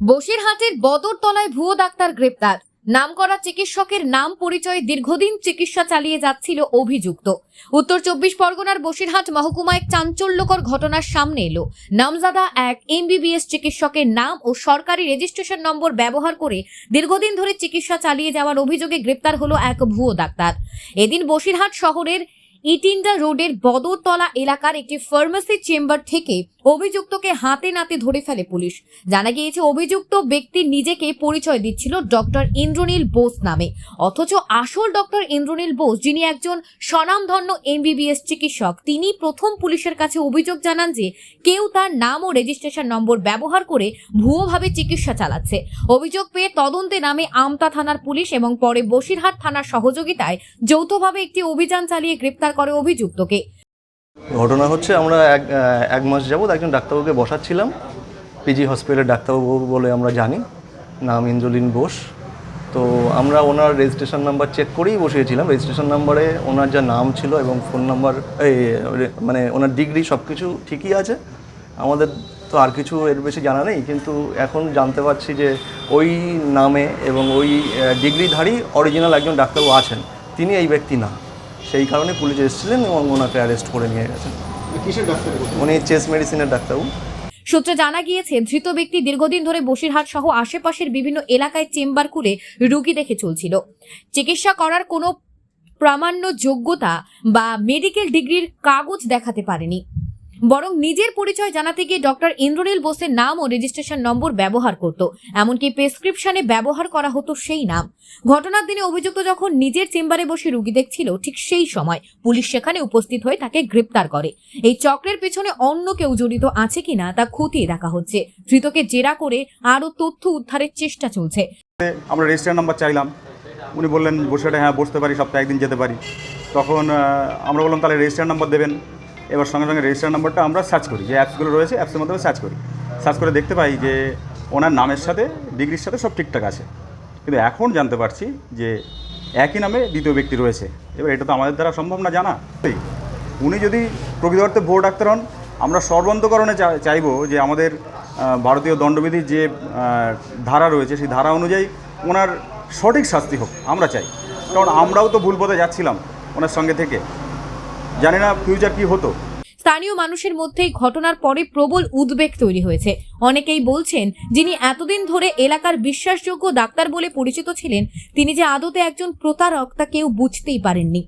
বসিরহাটের বদরতলায় ভুয়ো ডাক্তার গ্রেপ্তার। নামকরা চিকিৎসকের নাম পরিচয়ে দীর্ঘদিন চিকিৎসা চালিয়ে যাচ্ছিল অভিযুক্ত। উত্তর চব্বিশ পরগনার বসিরহাট মহকুমায় এক চাঞ্চল্যকর ঘটনার সামনে এলো। নামজাদা এক এমবিবিএস চিকিৎসকের নাম ও সরকারি রেজিস্ট্রেশন নম্বর ব্যবহার করে দীর্ঘদিন ধরে চিকিৎসা চালিয়ে যাওয়ার অভিযোগে গ্রেপ্তার হলো এক ভুয়ো ডাক্তার। এদিন বসিরহাট শহরের ইটিন্ডা রোডের বদরতলা এলাকার একটি ফার্মেসি চেম্বার থেকে অভিযুক্তকে হাতে নাতে ধরে ফেলে পুলিশ। জানা গিয়েছে, অভিযুক্ত ব্যক্তি নিজেকে পরিচয় দিচ্ছিল ডক্টর ইন্দ্রনীল বোস নামে। অথচ আসল ডক্টর ইন্দ্রনীল বোস, যিনি একজন স্বনামধন্য এমবিবিএস চিকিৎসক, তিনি প্রথম পুলিশের কাছে অভিযোগ জানান যে, কেউ তার নাম ও রেজিস্ট্রেশন নম্বর ব্যবহার করে ভুয়োভাবে চিকিৎসা চালাচ্ছে। অভিযোগ পেয়ে তদন্তে নামে আমতা থানার পুলিশ এবং পরে বসিরহাট থানার সহযোগিতায় যৌথভাবে একটি অভিযান চালিয়ে গ্রেপ্তার করে অভিযুক্তকে। ঘটনা হচ্ছে আমরা এক এক মাস যাবৎ একজন ডাক্তারবাবুকে বসাচ্ছিলাম। পিজি হসপিটালের ডাক্তারবাবু বলে আমরা জানি, নাম ইন্দ্রলীন বোস। তো আমরা ওনার রেজিস্ট্রেশন নাম্বার চেক করেই বসিয়েছিলাম। রেজিস্ট্রেশন নাম্বারে ওনার যা নাম ছিল এবং ফোন নাম্বার মানে ওনার ডিগ্রি সব কিছু ঠিকই আছে। আমাদের তো আর কিছু এর বেশি জানা নেই, কিন্তু এখন জানতে পারছি যে ওই নামে এবং ওই ডিগ্রিধারী অরিজিনাল একজন ডাক্তারবাবু আছেন। তিনি এই ব্যক্তি না। সেই কারণে পুলিশ এসেছিলেন এবং ওনাকে অ্যারেস্ট করে নিয়ে গেছেন। কিসের ডাক্তার উনি চেস মেডিসিনের ডাক্তারবাবু। সূত্রে জানা গিয়েছে ধৃত ব্যক্তি দীর্ঘদিন ধরে বসিরহাট সহ আশেপাশের বিভিন্ন এলাকায় চেম্বার করে রুগী দেখে চলছিল। চিকিৎসা করার কোনো প্রামাণ্য যোগ্যতা বা মেডিকেল ডিগ্রির কাগজ দেখাতে পারেনি। বরং নিজের পরিচয় জানাতে গিয়ে ডক্টর ইন্দ্রনীল বোসের নাম ও রেজিস্ট্রেশন নম্বর ব্যবহার করত, এমনকি প্রেসক্রিপশনে ব্যবহার করা হতো সেই নাম। ঘটনার দিনে অভিযুক্ত যখন নিজের চেম্বারে বসে রুগী দেখছিল, ঠিক সেই সময় পুলিশ সেখানে উপস্থিত হয়ে তাকে গ্রেপ্তার করে। এই চক্রের পেছনে অন্য কেউ জড়িত আছে কিনা তা খতিয়ে দেখা হচ্ছে। ধৃতকে জেরা করে আরও তথ্য উদ্ধারের চেষ্টা চলছে। আমরা রেজিস্টার নাম্বার চাইলাম। উনি বললেন, বসে হ্যাঁ বসতে পারি, সপ্তাহে একদিন যেতে পারি। তখন আমরা বললাম, তাহলে রেজিস্টার নাম্বার দেবেন। এবার সঙ্গে সঙ্গে রেজিস্টার নাম্বারটা আমরা সার্চ করি, যে অ্যাপসগুলো রয়েছে অ্যাপসের মাধ্যমে সার্চ করি। সার্চ করে দেখতে পাই যে ওনার নামের সাথে ডিগ্রির সাথে সব ঠিকঠাক আছে। কিন্তু এখন জানতে পারছি যে একই নামে দ্বিতীয় ব্যক্তি রয়েছে। এবার এটা তো আমাদের দ্বারা সম্ভব না জানা। উনি যদি প্রকৃত অর্থে ভুয়ো ডাক্তার হন, আমরা সর্বান্তকরণে চাইব যে আমাদের ভারতীয় দণ্ডবিধির যে ধারা রয়েছে, সেই ধারা অনুযায়ী ওনার সঠিক শাস্তি হোক, আমরা চাই। কারণ আমরাও তো ভুল পথে যাচ্ছিলাম ওনার সঙ্গে থেকে। জানি না ফিউচার কি হতো। স্থানীয় মানুষের মধ্যে ঘটনার পরে প্রবল উদ্বেগ তৈরি হয়েছে। অনেকেই বলছেন, যিনি এতদিন ধরে এলাকার বিশ্বাসযোগ্য ডাক্তার বলে পরিচিত ছিলেন, তিনি যে আদতে একজন প্রতারক তা কেউ বুঝতেই পারেননি।